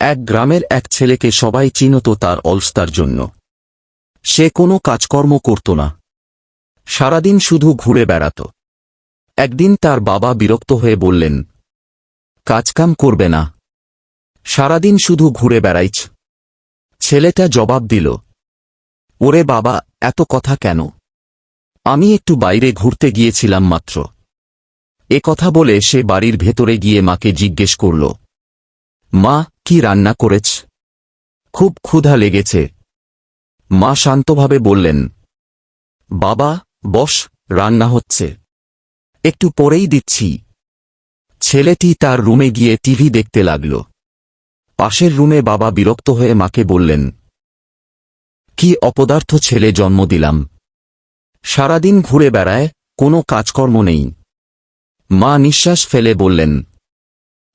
এক গ্রামের এক ছেলেকে সবাই চিনত তার অলস্তার জন্য। সে কোনো কাজকর্ম করত না। সারাদিন শুধু ঘুরে বেড়াত। একদিন তার বাবা বিরক্ত হয়ে বললেন, কাজকাম করবে না। সারাদিন শুধু ঘুরে বেড়াইছ। ছেলেটা জবাব দিল, ওরে বাবা, এত কথা কেন? আমি একটু বাইরে ঘুরতে গিয়েছিলাম মাত্র। এ কথা বলে সে বাড়ির ভেতরে গিয়ে মাকে জিজ্ঞেস করল, মা কি রান্না করেছ? খুব ক্ষুধা লেগেছে। মা শান্তভাবে বললেন, বাবা, বস, রান্না হচ্ছে। একটু পরেই দিচ্ছি। ছেলেটি তার রুমে গিয়ে টিভি দেখতে লাগল। পাশের রুমে বাবা বিরক্ত হয়ে মাকে বললেন, কি অপদার্থ ছেলে জন্ম দিলাম। সারাদিন ঘুরে বেড়ায়, কোনো কাজকর্ম নেই। মা নিঃশ্বাস ফেলে বললেন,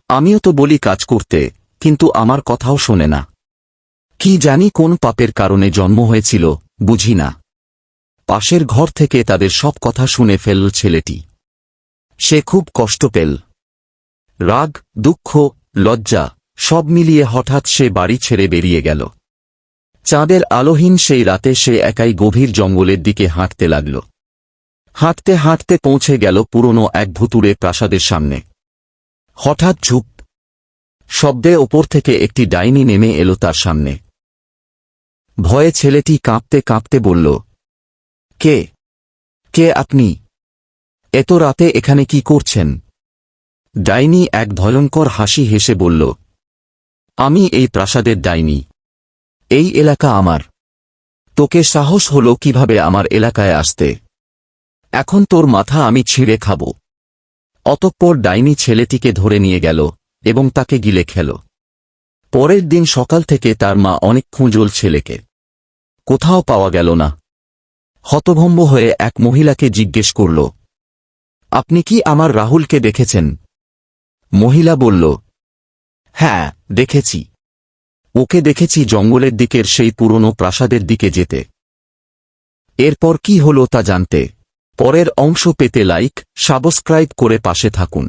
আমিও তো বলি কাজ করতে। কিন্তু আমার কথাও শোনে না। কি জানি কোন পাপের কারণে জন্ম হয়েছিল, বুঝি না। পাশের ঘর থেকে তাদের সব কথা শুনে ফেলল ছেলেটি। সে খুব কষ্ট পেল। রাগ, দুঃখ, লজ্জা, সব মিলিয়ে হঠাৎ সে বাড়ি ছেড়ে বেরিয়ে গেল। চাঁদের আলোহীন সেই রাতে সে একাই গভীর জঙ্গলের দিকে হাঁটতে লাগল। হাঁটতে হাঁটতে পৌঁছে গেল পুরনো এক ভুতুরে প্রাসাদের সামনে। হঠাৎ ঝুপ শব্দে ওপর থেকে একটি ডাইনি নেমে এলো তার সামনে। ভয়ে ছেলেটি কাঁপতে কাঁপতে বলল, কে? কে আপনি? এত রাতে এখানে কি করছেন? ডাইনি এক ভয়ঙ্কর হাসি হেসে বলল, আমি এই প্রাসাদের ডাইনি। এই এলাকা আমার। তোকে সাহস হলো কীভাবে আমার এলাকায় আসতে। এখন তোর মাথা আমি ছিঁড়ে খাব। অতঃপর ডাইনি ছেলেটিকে ধরে নিয়ে গেল। এবং তাকে গিলে খেল। পরের দিন সকাল থেকে তার মা অনেক খুঁজল ছেলেকে। কোথাও পাওয়া গেল না। হতভম্ব হয়ে এক মহিলাকে জিজ্ঞেস করল, আপনি কি আমার রাহুলকে দেখেছেন? মহিলা বলল হ্যাঁ দেখেছি। ওকে দেখেছি জঙ্গলের দিকের সেই পুরনো প্রাসাদের দিকে যেতে। এরপর কি হলো তা জানতে। পরের অংশ পেতে লাইক, সাবস্ক্রাইব করে পাশে থাকুন।